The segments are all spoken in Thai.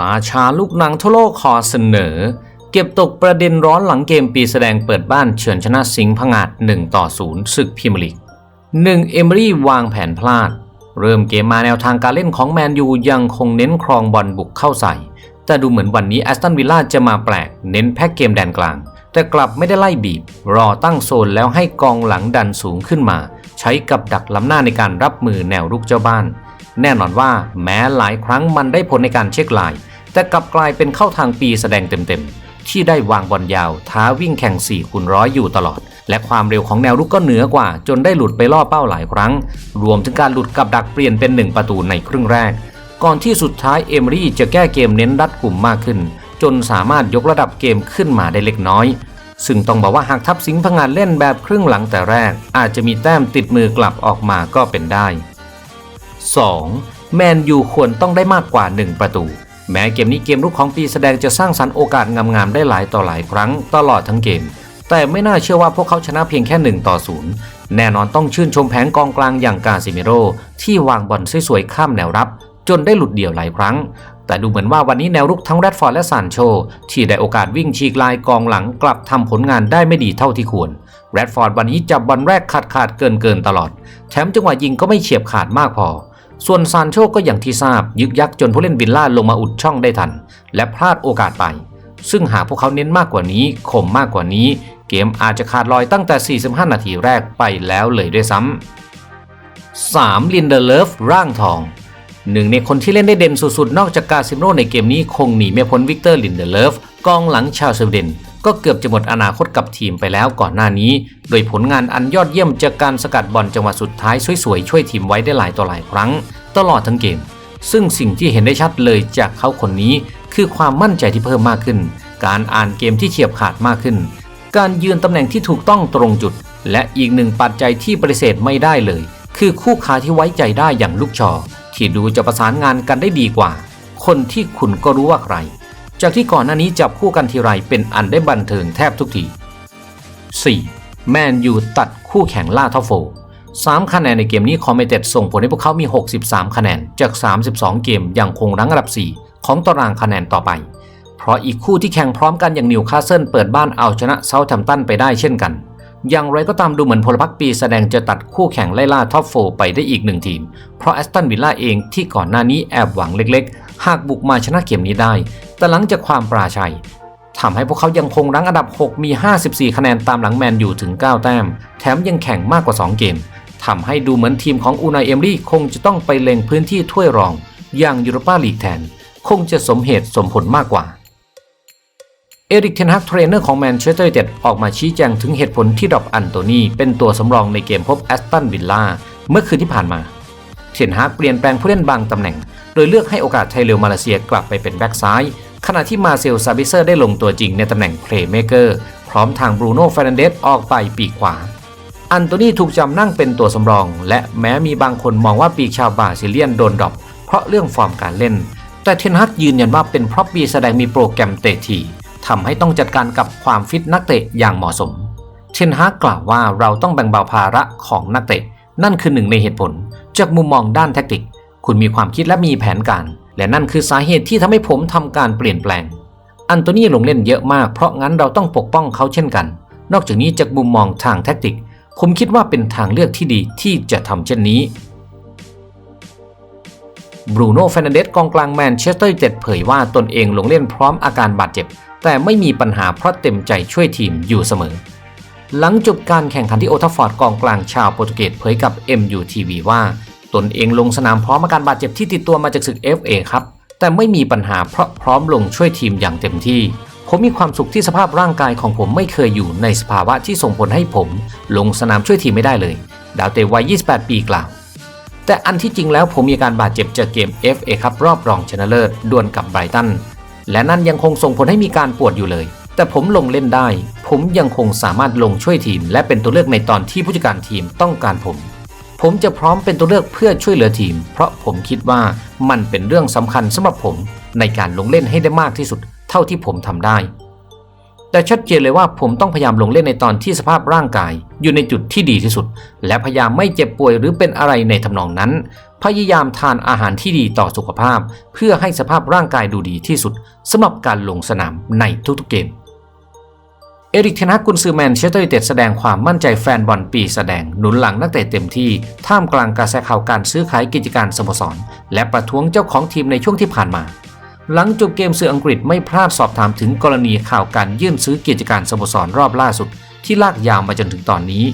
ราชาลูกหนังทั่วโลกขอเสนอ เก็บตกประเด็นร้อนหลังเกมปีแสดงเปิดบ้านเฉือนชนะสิงห์พงาด1ต่อ0ศึกพรีเมียร์ลีกหนึ่งเอมรี่วางแผนพลาด เริ่มเกมมาแนวทางการเล่นของแมนยูยังคงเน้นครองบอลบุกเข้าใส่ แต่ดูเหมือนวันนี้แอสตันวิลล่าจะมาแปลก เน้นแพ็กเกมแดนกลาง แต่กลับไม่ได้ไล่บีบ รอตั้งโซนแล้วให้กองหลังดันสูงขึ้นมา ใช้กับดักล้ำหน้าในการรับมือแนวรุกเจ้าบ้าน แน่นอนว่าแม้หลายครั้งมันได้ผลในการเช็คไลน์แต่กลับกลายเป็นเข้าทางปีแสดงเต็มๆ ที่ได้วางบอลยาว ท้าวิ่งแข่ง4คูณร้อยอยู่ตลอด และความเร็วของแนวรุกก็เหนือกว่า จนได้หลุดไปล่อเป้าหลายครั้ง รวมถึงการหลุดกับดักเปลี่ยนเป็น 1 ประตูในครึ่งแรก ก่อนที่สุดท้ายเอมรี่จะแก้เกมเน้นรัดกลุ่มมากขึ้น จนสามารถยกระดับเกมขึ้นมาได้เล็กน้อยซึ่งต้องบอกว่าหากทัพสิงห์พงานเล่นแบบครึ่งหลังแต่แรก อาจจะมีแต้มติดมือกลับออกมาก็เป็นได้ 2. แมนยูควรต้องได้มากกว่า 1 ประตู แม้เกมนี้เกมรุกของปีแสดงจะสร้างสรรค์โอกาสงามๆได้หลายต่อหลายครั้งตลอดทั้งเกม แต่ไม่น่าเชื่อว่าพวกเขาชนะเพียงแค่1ต่อ0แน่นอนต้องชื่นชมแผงกองกลางอย่างกาซิเมโรที่วางบอลสวยๆข้ามแนวรับ จนได้หลุดเดี่ยวหลายครั้ง แต่ดูเหมือนว่าวันนี้แนวรุกทั้งแรดฟอร์ดและซานโชที่ได้โอกาสวิ่งฉีกลายกองหลังกลับทำผลงานได้ไม่ดีเท่าที่ควรแรดฟอร์ดวันนี้จับบอลแรกขาดขาดๆเกินเกินๆตลอด แถมจังหวะยิงก็ไม่เฉียบขาดมากพอ ส่วนซานโชก็อย่างที่ทราบยึกยักจนผู้เล่นวิลล่าลงมาอุดช่องได้ทัน และพลาดโอกาสไป ซึ่งหากพวกเขาเน้นมากกว่านี้คมมากกว่านี้ เกมอาจจะขาดลอยตั้งแต่ 45 นาทีแรกไปแล้วเลยด้วยซ้ำ 3. ลินเดอร์เลฟร่างทองหนึ่งในคนที่เล่นได้เด่นสุดๆ นอกจากกาซิโรในเกมนี้คงหนีไม่พ้นวิกเตอร์ลินเดอร์เลฟกองหลังชาวสวีเดนก็เกือบจะหมดอนาคตกับทีมไปแล้วก่อนหน้านี้ โดยผลงานอันยอดเยี่ยมจากการสกัดบอลจังหวะสุดท้ายสวยๆ ช่วยทีมไว้ได้หลายต่อหลายครั้ง ตลอดทั้งเกม ซึ่งสิ่งที่เห็นได้ชัดเลยจากเขาคนนี้ คือความมั่นใจที่เพิ่มมากขึ้น การอ่านเกมที่เฉียบขาดมากขึ้น การยืนตำแหน่งที่ถูกต้องตรงจุด และอีกหนึ่งปัจจัยที่ปฏิเสธไม่ได้เลย คือคู่ขาที่ไว้ใจได้อย่างลูกชอ ที่ดูจะประสานงานกันได้ดีกว่า คนที่คุณก็รู้ว่าใคร จากที่ก่อนหน้านี้จับคู่กันทีไรเป็นอันได้บันเทิงแทบทุกที 4. แมนยูตัดคู่แข่งล่าท็อปโฟ 3 คะแนนในเกมนี้คอมเมเต็ดส่งผลให้พวกเขามี 63 คะแนน จาก 32 เกมยังคงรั้งอันดับ 4 ของตารางคะแนนต่อไป เพราะอีกคู่ที่แข่งพร้อมกันอย่างนิวคาสเซิลเปิดบ้านเอาชนะเซาท์แฮมป์ตันไปได้เช่นกัน อย่างไรก็ตามดูเหมือนพลพรรคปีแสดงจะตัดคู่แข่งไล่ล่าท็อปโฟไปได้อีกหนึ่งทีม เพราะแอสตันวิลล่าเองที่ก่อนหน้านี้แอบหวังเล็กๆ หากบุกมาชนะเกมนี้ได้ แต่หลังจากความปราชัยทำให้พวกเขายังคงรั้งอันดับ 6 มี 54 คะแนนตามหลังแมนอยู่ถึง 9 แต้ม แถมยังแข่งมากกว่า 2 เกม ทำให้ดูเหมือนทีมของอูนายเอมรี่คงจะต้องไปเล็งพื้นที่ถ้วยรอง อย่างยูโรปาลีกแทน คงจะสมเหตุสมผลมากกว่า เอริกเทนฮักเทรนเนอร์ของแมนเชสเตอร์ยูไนเต็ดออกมาชี้แจงถึงเหตุผลที่ดรอปอันโตนีเป็นตัวสำรองในเกมพบแอสตันวิลล่าเมื่อคืนที่ผ่านมาเทนฮักเปลี่ยนแปลงผู้เล่นบางตำแหน่ง โดยเลือกให้โอกาสไทเลวมาเลเซียกลับไปเป็นแบ็กซ้ายขณะที่มาเซลซาบิเซอร์ได้ลงตัวจริงในตำแหน่งเพลย์เมเกอร์พร้อมทางบรูโน่เฟรนเดสออกไปปีกขวา อันโตนีถูกจำนั่งเป็นตัวสำรอง และแม้มีบางคนมองว่าปีกชาวบราซิเลียนโดนดรอปเพราะเรื่องฟอร์มการเล่น แต่เทนฮักยืนยันว่าเป็นเพราะปีแสดงมีโปรแกรมเตะทีทำให้ต้องจัดการกับความฟิตนักเตะอย่างเหมาะสม เทนฮากกล่าวว่าเราต้องแบ่งเบาภาระของนักเตะ นั่นคือหนึ่งในเหตุผล จากมุมมองด้านแทคติก คุณมีความคิดและมีแผนการ และนั่นคือสาเหตุที่ทำให้ผมทำการเปลี่ยนแปลง อันโตนี่ลงเล่นเยอะมากเพราะงั้นเราต้องปกป้องเขาเช่นกัน นอกจากนี้จากมุมมองทางแทคติก ผมคิดว่าเป็นทางเลือกที่ดีที่จะทำเช่นนี้บรูโน่เฟรนันเดสกองกลางแมนเชสเตอร์ยูไนเต็ดเผยว่าตนเองลงเล่นพร้อมอาการบาดเจ็บ แต่ไม่มีปัญหาเพราะเต็มใจช่วยทีมอยู่เสมอ หลังจบการแข่งขันที่โอทัฟฟอร์ดกองกลางชาวโปรตุเกสเผยกับ MUTV ว่า ตนเองลงสนามพร้อมอาการบาดเจ็บที่ติดตัวมาจากศึก FA ครับแต่ไม่มีปัญหาเพราะพร้อมลงช่วยทีมอย่างเต็มที่ ผมมีความสุขที่สภาพร่างกายของผมไม่เคยอยู่ในสภาวะที่ส่งผลให้ผม ลงสนามช่วยทีมไม่ได้เลย ดาวเตะวัย 28 ปีกล่าว แต่อันที่จริงแล้วผมมีการบาดเจ็บจากเกม FA ครับรอบรองชนะเลิศดวลกับไบรตัน และนั่นยังคงส่งผลให้มีการปวดอยู่เลย แต่ผมลงเล่นได้ ผมยังคงสามารถลงช่วยทีม และเป็นตัวเลือกในตอนที่ผู้จัดการทีมต้องการผม ผมจะพร้อมเป็นตัวเลือกเพื่อช่วยเหลือทีม เพราะผมคิดว่ามันเป็นเรื่องสำคัญสำหรับผมในการลงเล่นให้ได้มากที่สุด ท่าที่ผมทำได้ แต่ชัดเจนเลยว่าผมต้องพยายามลงเล่นในตอนที่สภาพร่างกาย อยู่ในจุดที่ดีที่สุด และพยายามไม่เจ็บป่วยหรือเป็นอะไรในทำนองนั้น พยายามทานอาหารที่ดีต่อสุขภาพ เพื่อให้สภาพร่างกายดูดีที่สุดสำหรับการลงสนามในทุกๆเกมเอริกเทนฮากกุนซือแมนเชสเตอร์ยูไนเต็ดแสดงความมั่นใจแฟนบอลปีแสดงหนุนหลังนักเตะเต็มที่ ท่ามกลางกระแสข่าวการซื้อขายกิจการสโมสร และประท้วงเจ้าของทีมในช่วงที่ผ่านมา หลังจบเกมสื่ออังกฤษไม่พลาดสอบถามถึงกรณีข่าวการยื่นซื้อกิจการสโมสรรอบล่าสุด ที่ลากยาวมาจนถึงตอนนี้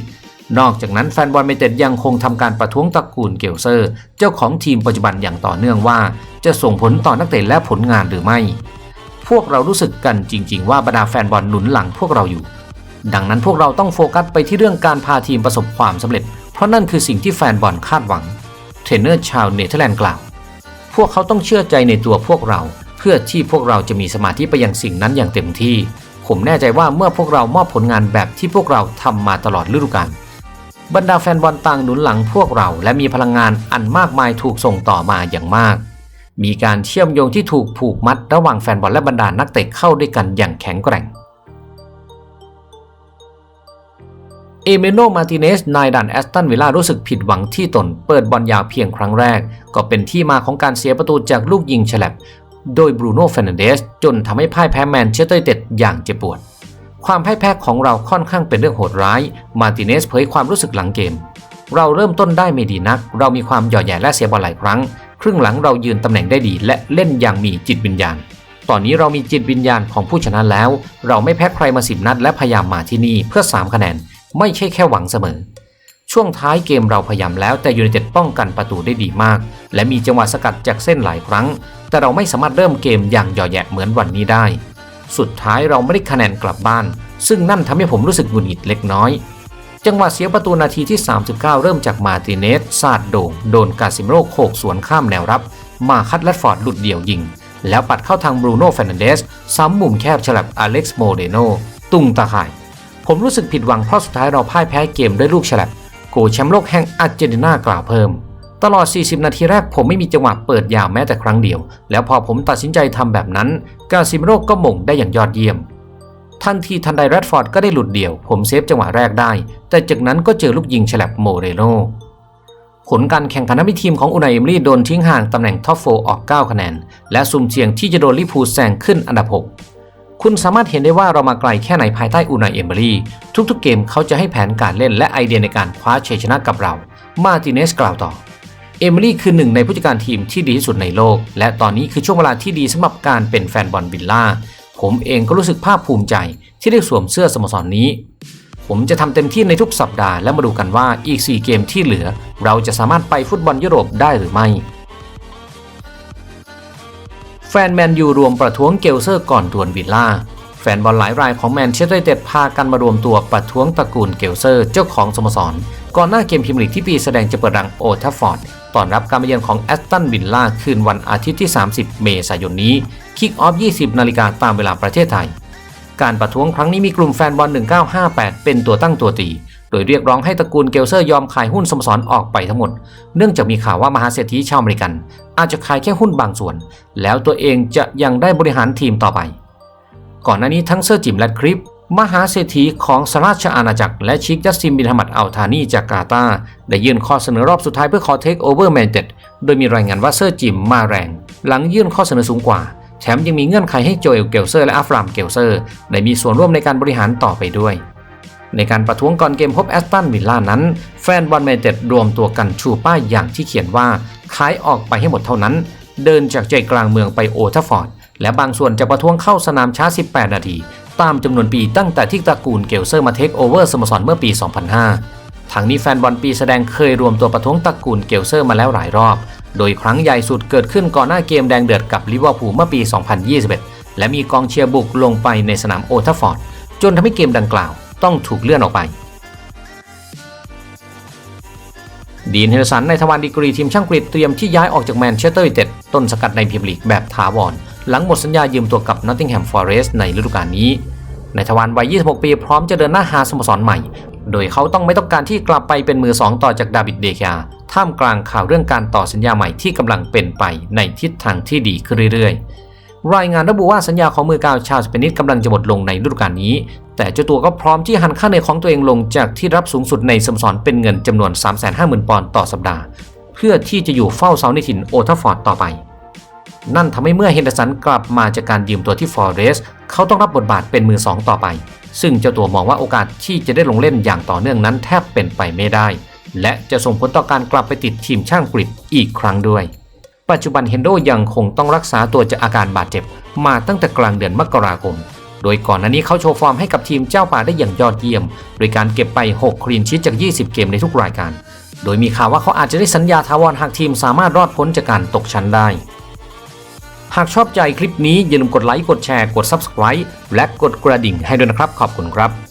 นอกจากนั้นแฟนบอลเมเต็ดยังคงทำการประท้วงตระกูลเกลเซอร์ เจ้าของทีมปัจจุบันอย่างต่อเนื่องว่า จะส่งผลต่อนักเตะและผลงานหรือไม่ พวกเรารู้สึกกันจริง ๆ ว่าบรรดาแฟนบอลหนุนหลังพวกเราอยู่ ดังนั้นพวกเราต้องโฟกัสไปที่เรื่องการพาทีมประสบความสำเร็จ เพราะนั่นคือสิ่งที่แฟนบอลคาดหวังเทรนเนอร์ชาวเนเธอร์แลนด์กล่าว พวกเขาต้องเชื่อใจในตัวพวกเรา เพื่อที่พวกเราจะมีสมาธิไปยังสิ่งนั้นอย่างเต็มที่ ผมแน่ใจว่าเมื่อพวกเรามอบผลงานแบบที่พวกเราทำมาตลอดฤดูกาลบรรดาแฟนบอลต่างหนุนหลังพวกเรา และมีพลังงานอันมากมายถูกส่งต่อมาอย่างมาก มีการเชื่อมโยงที่ถูกผูกมัดระหว่างแฟนบอลและบรรดานักเตะเข้าด้วยกันอย่างแข็งแกร่ง เอเมโนมาติเนสนายดันแอสตันวิลล่ารู้สึกผิดหวังที่ตนเปิดบอลยาวเพียงครั้งแรก ก็เป็นที่มาของการเสียประตูจากลูกยิงฉลับ โดยบรูโน่เฟรนเดสจนทำให้พ่ายแพ้แมนเชสเตอร์ยูไนเต็ดอย่างเจ็บปวด ความพ่ายแพ้ของเราค่อนข้างเป็นเรื่องโหดร้าย มาติเนสเผยความรู้สึกหลังเกม เราเริ่มต้นได้ไม่ดีนัก เรามีความหย่อแย่และเสียบอลหลายครั้ง ครึ่งหลังเรายืนตำแหน่งได้ดี และเล่นอย่างมีจิตวิญญาณตอนนี้เรามีจิตวิญญาณของผู้ชนะแล้ว เราไม่แพ้ใครมาสิบนัดและพยายามมาที่นี่เพื่อ 3 คะแนน ไม่ใช่แค่หวังเสมอ ช่วงท้ายเกมเราพยายามแล้วแต่ยูไนเต็ดป้องกันประตูได้ดีมาก และมีจังหวะสกัดจากเส้นหลายครั้ง แต่เราไม่สามารถเริ่มเกมอย่างหย่อแยะเหมือนวันนี้ได้ สุดท้ายเราไม่ได้คะแนนกลับบ้าน ซึ่งนั่นทำให้ผมรู้สึกหงุดหงิดเล็กน้อย จังหวะเสียประตูนาทีที่ 39 เริ่มจากมาติเนสซาดโด่งโดนกาซิมโรโขกสวนข้ามแนวรับ มาคัดแรดฟอร์ดหลุดเดี่ยวยิงแล้วปัดเข้าทางบรูโน่เฟรนันเดสซ้ำมุมแคบฉลับอเล็กซ์โมเดโนตุ้งตาข่าย ผมรู้สึกผิดหวังเพราะสุดท้ายเราพ่ายแพ้เกมด้วยลูกฉลับโกแชมป์โลกแห่งอาร์เจนตินากล่าวเพิ่ม ตลอด 40 นาทีแรกผมไม่มีจังหวะเปิดยาวแม้แต่ครั้งเดียว แล้วพอผมตัดสินใจทำแบบนั้น กาซิเมโรก็หม่งได้อย่างยอดเยี่ยม ทันทีทันใดแรดฟอร์ดก็ได้หลุดเดี่ยว ผมเซฟจังหวะแรกได้ แต่จากนั้นก็เจอลูกยิงฉลับโมเรโนผลการแข่งขันทำให้ทีมของอุนายเอมรี่โดนทิ้งห่างตำแหน่งท็อปโฟออก 9 คะแนน และสุ่มเสี่ยงที่จะโดนลิพูแซงขึ้นอันดับ 6 คุณสามารถเห็นได้ว่าเรามาไกลแค่ไหนภายใต้อุนายเอมเบรี่ทุกๆเกมเขาจะให้แผนการเล่นและไอเดียในการคว้าชัยชนะกับเรา มาติเนสกล่าวต่อ เอมิลี่คือหนึ่งในผู้จัดการทีมที่ดีที่สุดในโลก และตอนนี้คือช่วงเวลาที่ดีสำหรับการเป็นแฟนบอลวิลล่า ผมเองก็รู้สึกภาคภูมิใจที่ได้สวมเสื้อสโมสรนนี้ ผมจะทำเต็มที่ในทุกสัปดาห์และมาดูกันว่าอีก 4 เกมที่เหลือ เราจะสามารถไปฟุตบอลยุโรปได้หรือไม่ แฟนแมนยูรวมประท้วงเกลเซอร์ก่อนดวลวิลล่า แฟนบอลหลายรายของแมนเชสเตอร์เต็ดพากันมารวมตัวประท้วงตระกูลเกลเซอร์เจ้าของสโมสร ก่อนหน้าเกมพรีเมียร์ลีกที่ปีแสดงจะเปิดรังโอทัฟฟอร์ดตอนรับการมาเยือนของแอสตันวิลล่าคืนวันอาทิตย์ที่ 30 เมษายนนี้ คิกออฟ 20 นาฬิกาตามเวลาประเทศไทย การประท้วงครั้งนี้มีกลุ่มแฟนบอล 1958 เป็นตัวตั้งตัวตี โดยเรียกร้องให้ตระกูลเกลเซอร์ยอมขายหุ้นสโมสรออกไปทั้งหมด เนื่องจากมีข่าวว่ามหาเศรษฐีชาวอเมริกัน อาจจะขายแค่หุ้นบางส่วน แล้วตัวเองจะยังได้บริหารทีมต่อไป ก่อนหน้านี้ทั้งเซอร์จิมและคริป มหาเศรษฐีของสหราชอาณาจักรและชิคจัสตินบินฮัมมัดอัลธานีจากกาตาได้ยื่นข้อเสนอรอบสุดท้ายเพื่อขอเทคโอเวอร์แมนเต็ดโดยมีรายงานว่าเซอร์จิมมาแรง หลังยื่นข้อเสนอสูงกว่า แถมยังมีเงื่อนไขให้โจเอลเกลเซอร์และอัฟรามเกลเซอร์ได้มีส่วนร่วมในการบริหารต่อไปด้วยในการประท้วงก่อนเกมพบแอสตันวิลล่านั้น แฟนบอลแมนเต็ดรวมตัวกันชูป้ายอย่างที่เขียนว่า ขายออกไปให้หมดเท่านั้น เดินจากใจกลางเมืองไปโอทัฟฟอร์ด และบางส่วนจะประท้วงเข้าสนามช้า 18 นาที ตามจำนวนปีตั้งแต่ที่ตระกูลเกลเซอร์มาเทคโอเวอร์สโมสรเมื่อปี 2005ทางนี้แฟนบอลปีแสดงเคยรวมตัวประท้วงตระกูลเกลเซอร์มาแล้วหลายรอบ โดยครั้งใหญ่สุดเกิดขึ้นก่อนหน้าเกมแดงเดือดกับลิเวอร์พูลเมื่อปี 2021 และมีกองเชียร์บุกลงไปในสนามโอทัฟฟอร์ดจนทำให้เกมดังกล่าวต้องถูกเลื่อนออกไป ดีนเฮลสันในทวารดีกรีทีมช่างกรีดเตรียมที่ย้ายออกจากแมนเชสเตอร์ยูไนเต็ดต้นสกัดในพรีเมียร์ลีกแบบถาวร หลังหมดสัญญายืมตัวกับนอตติงแฮมฟอเรสต์ในฤดูกาลนี้ ในทวารวัย 26 ปีพร้อมจะเดินหน้าหาสโมสรใหม่ โดยเขาต้องไม่ต้องการที่กลับไปเป็นมือสองต่อจากดาวิดเดคาท่ามกลางข่าวเรื่องการต่อสัญญาใหม่ที่กำลังเป็นไปในทิศทางที่ดีขึ้นเรื่อยๆรายงานระบุว่าสัญญาของมือกาวชาวสเปนิสกำลังจะหมดลงในฤดูกาลนี้ แต่เจ้าตัวก็พร้อมที่หันค่าเหนื่อยของตัวเองลงจากที่รับสูงสุดในสโมสรเป็นเงินจำนวน 350,000 ปอนด์ต่อสัปดาห์ เพื่อที่จะอยู่เฝ้าเสาในถิ่นโอทัฟฟอร์ดต่อไป นั่นทำให้เมื่อเฮนเดอร์สันกลับมาจากการยืมตัวที่ฟอร์เรสเขาต้องรับบทบาทเป็นมือสองต่อไป ซึ่งเจ้าตัวมองว่าโอกาสที่จะได้ลงเล่นอย่างต่อเนื่องนั้นแทบเป็นไปไม่ได้ และจะส่งผลต่อการกลับไปติดทีมช่างกรีกอีกครั้งด้วยปัจจุบันเฮนโดยังคงต้องรักษาตัวจากอาการบาดเจ็บ มาตั้งแต่กลางเดือนมกราคม โดยก่อนหน้านี้เขาโชว์ฟอร์มให้กับทีมเจ้าป่าได้อย่างยอดเยี่ยม โดยการเก็บไป 6 คลีนชีตจาก 20 เกมในทุกรายการ โดยมีข่าวว่าเขาอาจจะได้สัญญาทาวรหากทีมสามารถรอดพ้นจากการตกชั้นได้ หากชอบใจคลิปนี้อย่าลืมกดไลค์ กดแชร์ กด Subscribe และกดกระดิ่งให้ด้วยนะครับ ขอบคุณครับ